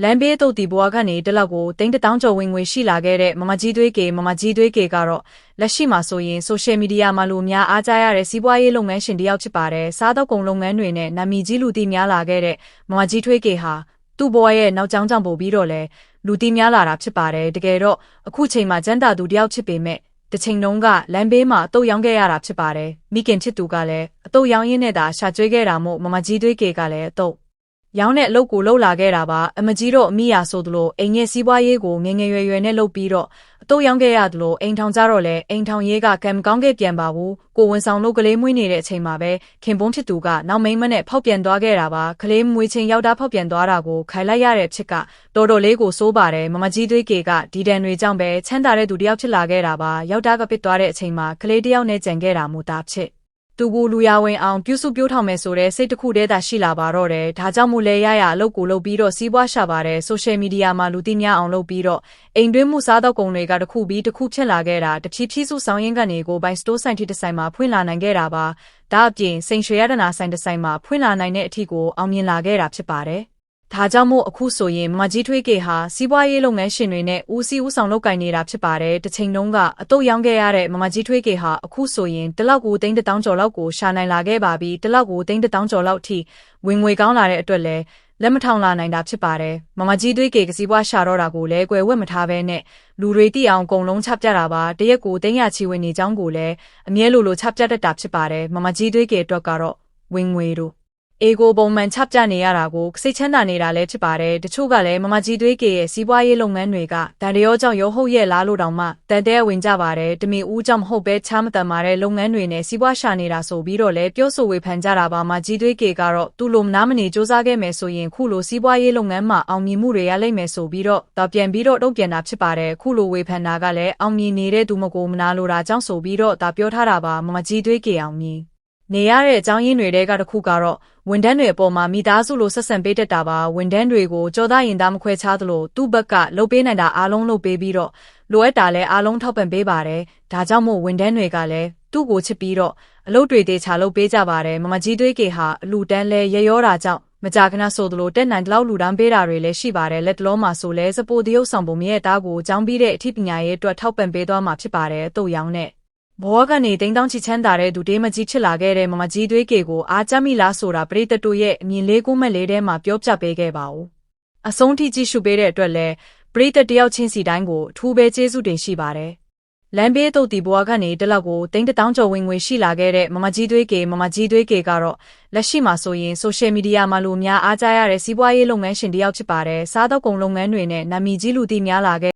လမ်းဘေးတုတ်တီဘွားကနေတစ်လောက်ကိုတိန်းတစ်တောင်းကျော်ဝင်ငွေရှိလာခဲ့တဲ့မမကြီးသွေးကေမမကြီးသွေးကေကတော့လက်ရှိမှာဆိုရင်ဆိုရှယ်မီဒီယာမှာလူအများအားကြရတဲ့စီးပွားရေးလုပ်ငန်းရှင်တစ်ယောက်ဖြစ်ပါတယ်စားတော့ကုန်လုပ်ငန်းတွေနဲ့နာမည်ကြီးလူသိများလာခဲ့တဲ့မမကြီးထွေးကေဟာသူ့ဘဝရဲ့နောက်ကြောင်းကြောင့်ပို့ပြီးတော့လဲလူသိများလာတာဖြစ်ပါတယ်တကယ်တော့အခုချိန်မှာကျန်းတာသူတစ်ယောက်ဖြစ်ပေမဲ့တစ်ချိန်လုံးကလမ်းဘေးမှာအတုတ်ရောင်းခဲ့ရတာဖြစ်ပါတယ်မိခင်ချစ်သူကလည်းအတုတ်ရောင်းရင်းနဲ့သာရှာကျွေးခဲ့တာမို့မမကြီးသွေးကေကလည်းအတုတ် ရောင်းတဲ့အလုပ်ကိုလှုပ်လာခဲ့တာပါအမကြီးတော့အမိယာဆိုသလိုအိမ်ရဲ့စီးပွားရေးကိုငငယ်ရွယ်ရွယ်နဲ့လှုပ်ပြီးတော့အတော့ရောင်းခဲ့ရသလိုအိမ်ထောင်ကြတော့လဲအိမ်ထောင်ရေးကကံမကောင်းခဲ့ပြန်ပါဘူးကိုဝန်ဆောင်လို့ကလေးမွေးနေတဲ့အချိန်မှာပဲခင်ပွန်းဖြစ်သူကနောက်မိန်းမနဲ့ဖောက်ပြန်သွားခဲ့တာပါကလေးမွေးချင်းရောက်တာဖောက်ပြန်သွားတာကိုခိုင်လိုက်ရတဲ့ဖြစ်ကတော်တော်လေးကိုစိုးပါတယ်မမကြီးသွေးကေကဒီတန်တွေကြောင့်ပဲချမ်းသာတဲ့သူတစ်ယောက်ဖြစ်လာခဲ့တာပါရောက်တာကပစ်သွားတဲ့အချိန်မှာကလေးတစ်ယောက်နဲ့ကြံခဲ့တာမူတာဖြစ် သူကိုလူရဝင်အောင်ပြုစုပြောထောင်မယ်ဆိုတဲ့စိတ်တစ်ခုတည်းသာရှိလာပါတော့တယ်။ဒါကြောင့်မို့လဲရရအလုပ်ကိုလုပ်ပြီးတော့စီးပွားရှာပါတယ်။ဆိုရှယ်မီဒီယာမှာလူသိများအောင်လုပ်ပြီးတော့အိမ်တွင်းမှုစားတော့ကုန်တွေကတစ်ခုပြီးတစ်ခုဖြစ်လာခဲ့တာတဖြည်းဖြည်းစုဆောင်ရင်းကနေကိုဘိုင်စတိုးဆိုင်တီတစ်ဆိုင်မှာဖွင့်လာနိုင်ခဲ့တာပါ။ဒါအပြင်စိန်ရွှေရတနာဆိုင်တစ်ဆိုင်မှာဖွင့်လာနိုင်တဲ့အထီကိုအောင်မြင်လာခဲ့တာဖြစ်ပါတယ်။ ဒါကြောင့်မို့အခုဆိုရင်မမကြီးထွေးကေဟာစီးပွားရေးလုပ်ငန်းရှင်တွေနဲ့ဦးစီးဦးဆောင်လုပ်ကိုင်နေတာဖြစ်ပါတယ်။တစ်ချိန်လုံးကအတုတ်ရောင်းခဲ့ရတဲ့မမကြီးထွေးကေဟာအခုဆိုရင်တစ်လောက်ကိုတိန်းတစ်တောင်းကျော်လောက်ကိုရှာနိုင်လာခဲ့ပါပြီ။တစ်လောက်ကိုတိန်းတစ်တောင်းကျော်လောက်ထိဝင်ငွေကောင်းလာတဲ့အတွက်လည်းလက်မထောင်လာနိုင်တာဖြစ်ပါတယ်။မမကြီးသွေးကေကစီးပွားရှာတော့တာကိုလည်းကွယ်ဝက်မထားဘဲနဲ့လူတွေတိအောင်အကုန်လုံးချပြတာပါ။တရက်ကိုတင်းရချီဝင်နေကြောင်းကိုလည်းအမြဲလိုလိုချပြတတ်တာဖြစ်ပါတယ်။မမကြီးသွေးကေအတွက်ကတော့ဝင်ငွေတို့ အေကိုပုံမှန်ချပြနေရတာကိုစိတ်ချမ်းသာနေတာလည်းဖြစ်ပါတယ်တချို့ကလည်းမမကြီးသွေးကေရဲ့စီးပွားရေးလုပ်ငန်းတွေကတန်တရောကြောင့်ရောဟုတ်ရဲ့လားလို့တောင်မှတန်တဲဝင်ကြပါတယ်တမီဦးကြောင့်မဟုတ်ပဲချားမတန်မာတဲ့လုပ်ငန်းတွေနဲ့စီးပွားရှာနေတာဆိုပြီးတော့လည်းပြောဆိုဝေဖန်ကြတာပါမကြီးသွေးကေကတော့သူ့လိုမနာမနေစူးစမ်းခဲ့မယ်ဆိုရင်ခုလိုစီးပွားရေးလုပ်ငန်းမှာအောင်မြင်မှုတွေရလိမ့်မယ်ဆိုပြီးတော့တော့ပြန်ပြီးတော့တုံ့ပြန်တာဖြစ်ပါတယ်ခုလိုဝေဖန်တာကလည်းအောင်မြင်နေတဲ့သူမကိုမနာလိုတာကြောင့်ဆိုပြီးတော့ဒါပြောထားတာပါမမကြီးသွေးကေအောင်မြင် နေရတဲ့အကြောင်းရင်းတွေတဲကတစ်ခုကတော့ဝန်ထမ်းတွေအပေါ်မှာမိသားစုလိုဆက်ဆံပေးတတ်တာပါဝန်ထမ်းတွေကိုကြောသားရင်သားမခွဲခြားသလိုသူ့ဘက်ကလုပ်ပေးနိုင်တာအားလုံးလုပ်ပေးပြီးတော့လိုအပ်တာလည်းအားလုံးထောက်ပံ့ပေးပါတယ်ဒါကြောင့်မို့ဝန်ထမ်းတွေကလည်းသူ့ကိုချစ်ပြီးတော့အလုပ်တွေတေချာလုပ်ပေးကြပါတယ်မမကြီးသွေးကေဟာအလူတန်းလဲရရောတာကြောင့်မကြာခဏဆိုသလိုတက်နိုင်တလောက်လူတန်းပေးတာတွေလည်းရှိပါတယ်လက်တလုံးမှာဆိုလဲစပိုတရုပ်ဆောင်ပုံမြရဲ့တားကိုအကြောင်းပြီးတဲ့အထိပညာရေးအတွက်ထောက်ပံ့ပေးသွားမှာဖြစ်ပါတယ်အတုတ်ရောင်းနဲ့ ဘောကနေတိန်းတောင်းချီချမ်းသာတဲ့သူတေးမကြီးဖြစ်လာခဲ့တဲ့မမကြီးသွေးကေကိုအားကြမိလားဆိုတာပရိသတ်တို့ရဲ့အမြင်လေးကိုမဲ့လေးထဲမှာပြောပြပေးခဲ့ပါဦး။အဆုံးထိကြည့်ရှုပေးတဲ့အတွက်လည်းပရိသတ်တယောက်ချင်းစီတိုင်းကိုအထူးပဲကျေးဇူးတင်ရှိပါတယ်။လမ်းဘေးတုတ်တီဘွားကနေတလောက်ကိုတိန်းတောင်းကျော်ဝင်ငွေရှိလာခဲ့တဲ့မမကြီးသွေးကေမမကြီးသွေးကေကတော့လက်ရှိမှာဆိုရင်ဆိုရှယ်မီဒီယာမှာလူအများအားကြရတဲ့စီးပွားရေးလုပ်ငန်းရှင်တစ်ယောက်ဖြစ်ပါတယ်။စားတော့ကုန်လုပ်ငန်းတွေနဲ့နာမည်ကြီးလူသိများလာခဲ့